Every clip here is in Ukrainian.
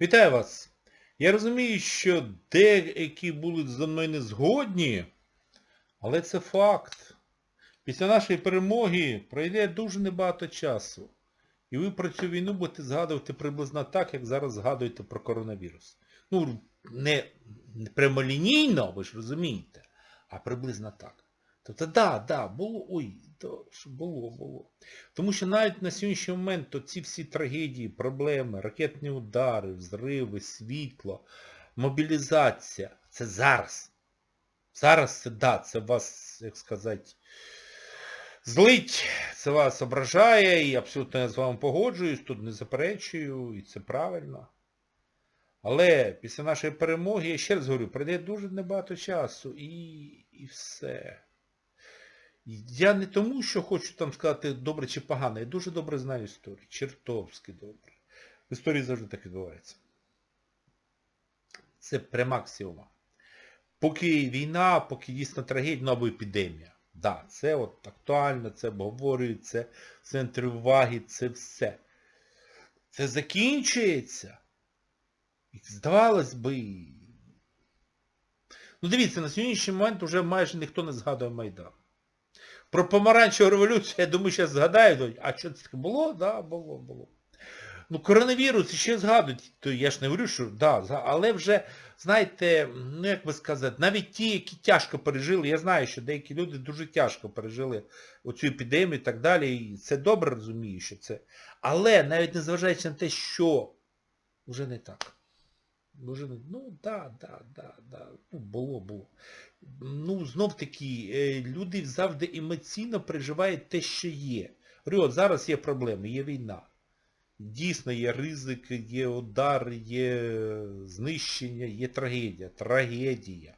Вітаю вас! Я розумію, що деякі будуть мною не згодні, але це факт. Після нашої перемоги пройде дуже небагато часу. І ви про цю війну будете згадувати приблизно так, як зараз згадуєте про коронавірус. Ну, не прямолінійно, ви ж розумієте, а приблизно так. Тобто, да, да, було, ой, то, що було, було. Тому що навіть на сьогоднішній момент то ці всі трагедії, проблеми, ракетні удари, взриви, світло, мобілізація, це зараз. Зараз це да, це вас, як сказати, злить, це вас ображає, і абсолютно я з вами погоджуюсь, тут не заперечую, і це правильно. Але після нашої перемоги, я ще раз говорю, пройде дуже небагато часу і, і все. Я не тому, що хочу там сказати добре чи погано, я дуже добре знаю історію. Чертовськи добре. В історії завжди так відбувається. Це премаксіума. Поки війна, поки дійсно трагедія, ну або епідемія. Да, це от актуально, це обговорюється, центр уваги, це все. Це закінчується. І здавалось би. Ну дивіться, на сьогоднішній момент вже майже ніхто не згадує Майдан. Про помаранчеву революцію, я думаю, зараз згадають, а що це таке було? Да, було, було. Ну, коронавірус ще згадують, то я ж не говорю, що да, але вже, знаєте, ну як би сказати, навіть ті, які тяжко пережили, я знаю, що деякі люди дуже тяжко пережили оцю епідемію і так далі, і це добре розумію, що це. Але навіть незважаючи на те, що вже не так. Вже ну, да, да, да, да, ну, було, було. Ну, знов таки, е, люди завжди емоційно переживають те, що є. Говорю, от зараз є проблеми, є війна. Дійсно є ризик, є удар, є знищення, є трагедія. Трагедія.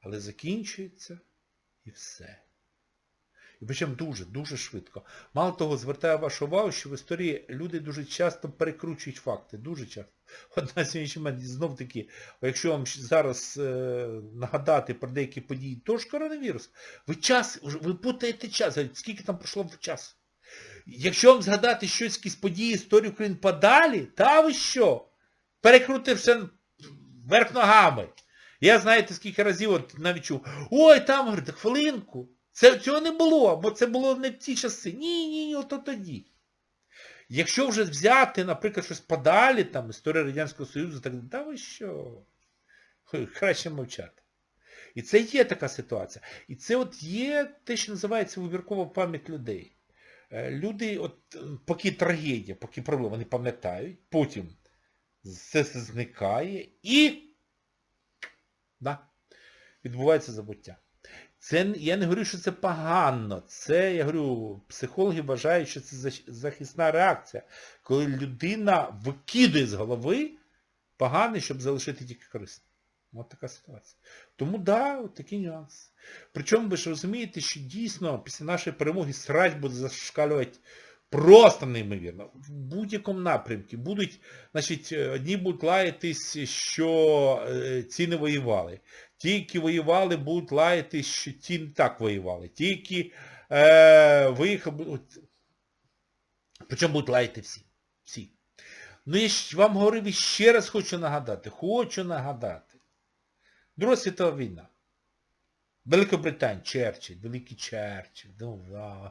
Але закінчується і все. Причому дуже, дуже швидко. Мало того, звертаю вашу увагу, що в історії люди дуже часто перекручують факти. Дуже часто. От на сьогоднішній момент знов таки, якщо вам зараз е, нагадати про деякі події, то ж коронавірус. Ви час, ви путаєте час, скільки там пройшло часу. Якщо вам згадати щось, якісь події історії України подалі, та ви що? Перекрути все вверх ногами. Я знаєте, скільки разів от навіть чув, ой, там, говорить, хвилинку. Це, цього не було, бо це було не в ті часи. Ні, ні, ні, ото тоді. Якщо вже взяти, наприклад, щось подалі, там, історія Радянського Союзу, так да ви що? Краще мовчати. І це є така ситуація. І це от є те, що називається вибіркова пам'ять людей. Е, Люди, от, поки трагедія, поки проблема, вони пам'ятають, потім все зникає і да, відбувається забуття. Це, я не говорю, що це погано. Це, я говорю, психологи вважають, що це захисна реакція. Коли людина викидує з голови погане, щоб залишити тільки корисне. Ось така ситуація. Тому да, от такі нюанси. Причому ви ж розумієте, що дійсно після нашої перемоги срать буде зашкалювати просто неймовірно. В будь-якому напрямку. Будуть, значить, е, одні будуть лаятись, що е, ці не воювали. Ті, які воювали, будуть лаятись, що ті не так воювали. Ті, які е, виїхали, причому будуть лаяти всі. Всі. Ну я ж вам говорив і ще раз хочу нагадати. Хочу нагадати. Друга світова війна. Великобританія, Черчилль, Великий Черчилль. Ну.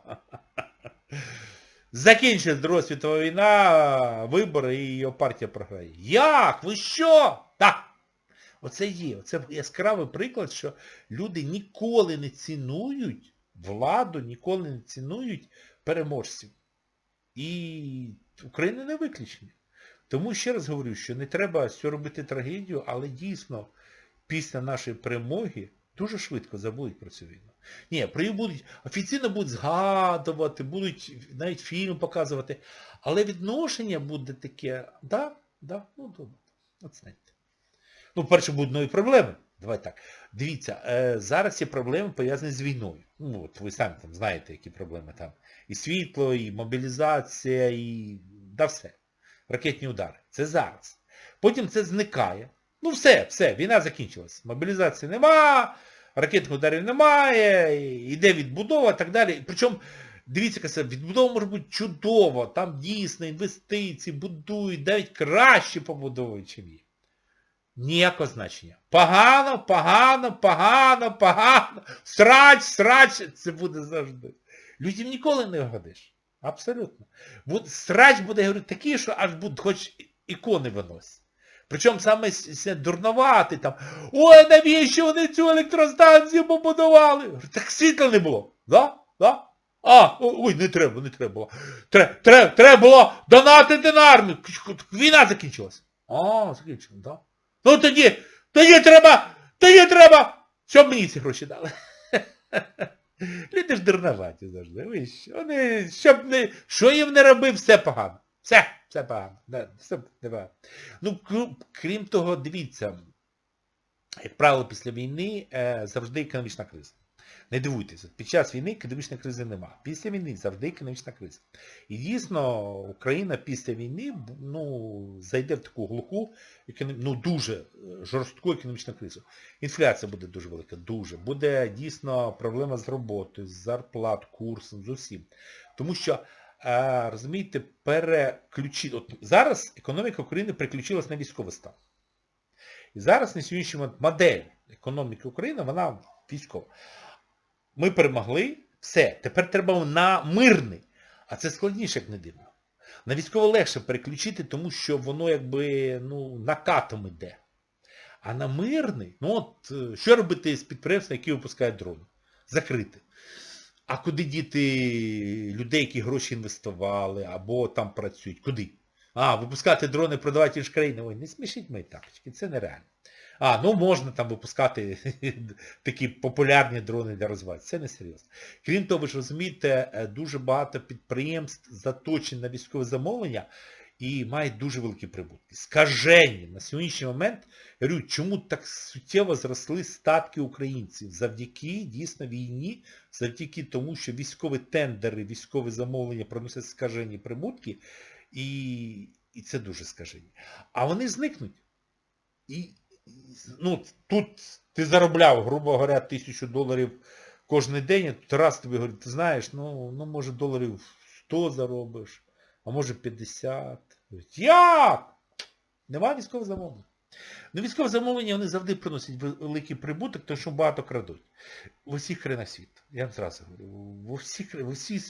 Закінчилась Друга світова війна, вибори і його партія програє. Як? Ви що? Так. Оце є. Оце яскравий приклад, що люди ніколи не цінують владу, ніколи не цінують переможців. І Україна не виключення. Тому ще раз говорю, що не треба цього робити трагедію, але дійсно після нашої перемоги дуже швидко забудуть про цю війну. Ні, про її будуть, офіційно будуть згадувати, будуть навіть фільм показувати, але відношення буде таке, да, да, ну добре, знаєте. Ну, перше, будуть нові проблеми. Давай так. Дивіться, е, зараз є проблеми пов'язані з війною. Ну, от ви самі там знаєте, які проблеми там. І світло, і мобілізація, і да все. Ракетні удари. Це зараз. Потім це зникає. Ну все, все, війна закінчилась. Мобілізації нема, ракетних ударів немає, йде відбудова і так далі. Причому Дивіться, відбудова може бути чудова, там дійсно інвестиції, будують, навіть краще побудовують, чим є. Ніякого значення. Погано, погано, погано, погано. Срач, срач, це буде завжди. Людям ніколи не вгодиш. Абсолютно. Срач буде, говорю, такий, що аж буде, хоч ікони виносять. Причому саме с- там, ой, навіщо вони цю електростанцію побудували? Так світла не було. Да? Да? А, ой, не треба, не треба було. Треба, треба, треба було донатити на армію. Війна закінчилась. А, закінчилась, да? Ну тоді, тоді треба, тоді треба, щоб мені ці гроші дали. Люди ж дурноваті завжди. Ви що? Вони, щоб не, що їм не робив, все погано. Все, все погано. Все погано. Ну, крім того, дивіться, як правило, після війни е, завжди економічна криза. Не дивуйтеся, під час війни економічної кризи нема. Після війни завжди економічна криза. І дійсно, Україна після війни ну, зайде в таку глуху, ну дуже е, жорстку економічну кризу. Інфляція буде дуже велика, дуже. Буде дійсно проблема з роботою, з зарплат, курсом, з усім. Тому що, е, розумієте, переключити... От зараз економіка України переключилась на військовий стан. І зараз на сьогоднішній момент модель економіки України, вона військова. Ми перемогли, все, тепер треба на мирний. А це складніше, як не дивно. На військово легше переключити, тому що воно якби ну, накатом іде. А на мирний, ну от, е, що робити з підприємства, які випускають дрони? Закрити. А куди діти людей, які гроші інвестували, або там працюють? Куди? А, випускати дрони, продавати інші країни. Ой, не смішіть мої тапочки, це нереально. А, ну можна там випускати такі популярні дрони для розвитку. Це не серйозно. Крім того, ви ж розумієте, е, дуже багато підприємств заточені на військове замовлення і мають дуже великі прибутки. Скажені на сьогоднішній момент, я говорю, чому так суттєво зросли статки українців? Завдяки дійсно війні, завдяки тому, що військові тендери, військові замовлення приносять скажені прибутки, і, і це дуже скажені. А вони зникнуть. І, ну, тут ти заробляв, грубо говоря, тисячу доларів кожен день, а тут раз тобі говорить, ти знаєш, ну, ну може доларів 100 заробиш, а може 50. Говорить, Як? Нема військового замовлення. Ну, військове замовлення вони завжди приносять великий прибуток, тому що багато крадуть. В усіх країнах світу. Я вам зразу говорю. В усіх, в усі,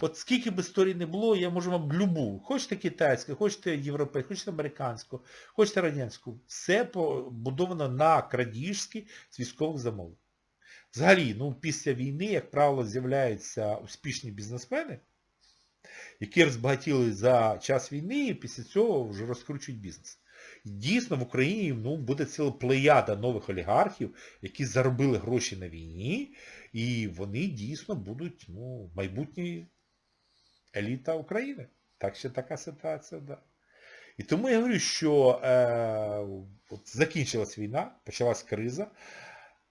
от скільки б історій не було, я можу вам любу. Хочете китайську, хочете європейську, хочете американську, хочете радянську. Все побудовано на крадіжські з військових замовлень. Взагалі, ну, після війни, як правило, з'являються успішні бізнесмени, які розбагатіли за час війни і після цього вже розкручують бізнес. Дійсно, в Україні ну, буде ціла плеяда нових олігархів, які заробили гроші на війні, і вони дійсно будуть ну, майбутні еліта України. Так що така ситуація, да. І тому я говорю, що е, от закінчилась війна, почалась криза,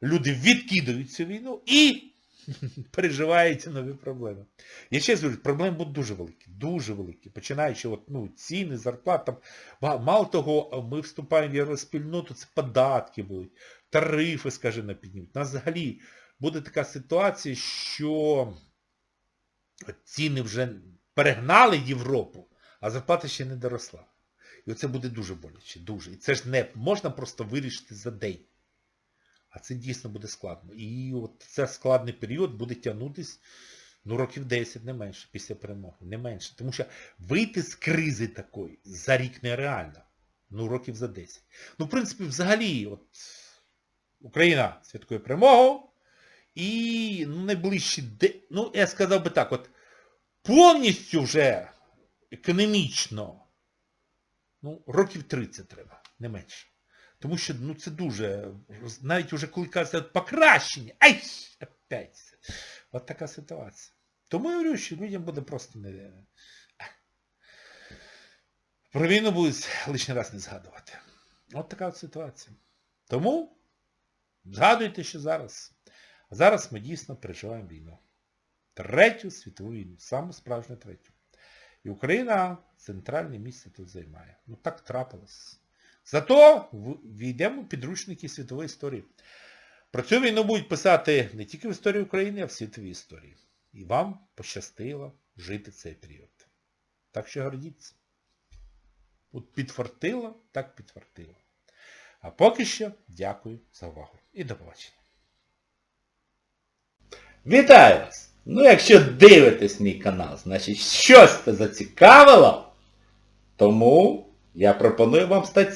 люди відкидують цю війну і переживають нові проблеми. Я ще раз проблеми будуть дуже великі, дуже великі. Починаючи от, ну, ціни, зарплат, там, мало того, ми вступаємо в євроспільноту, це податки будуть, тарифи, скажімо, піднімуть. У нас взагалі буде така ситуація, що ціни вже перегнали Європу, а зарплата ще не доросла. І оце буде дуже боляче, дуже. І це ж не можна просто вирішити за день. А це дійсно буде складно. І от цей складний період буде тягнутись ну, років 10, не менше, після перемоги. Не менше. Тому що вийти з кризи такої за рік нереально. Ну, років за 10. Ну, в принципі, взагалі, от Україна святкує перемогу. І ну, найближчі, ну, я сказав би так, от повністю вже економічно, ну, років 30 треба, не менше. Тому що ну, це дуже, навіть вже коли кажуть покращення, ай, опять. От така ситуація. Тому я говорю, що людям буде просто не... Про війну будуть лишній раз не згадувати. От така от ситуація. Тому згадуйте, що зараз. Зараз ми дійсно переживаємо війну. Третю світову війну. Саму справжню третю. І Україна центральне місце тут займає. Ну так трапилось. Зато війдемо в підручники світової історії. Про цю війну будуть писати не тільки в історії України, а в світовій історії. І вам пощастило жити цей період. Так що гордіться. От підфартило, так підфартило. А поки що дякую за увагу. І до побачення. Вітаю вас! Ну, якщо дивитесь мій канал, значить щось це зацікавило, тому я пропоную вам стати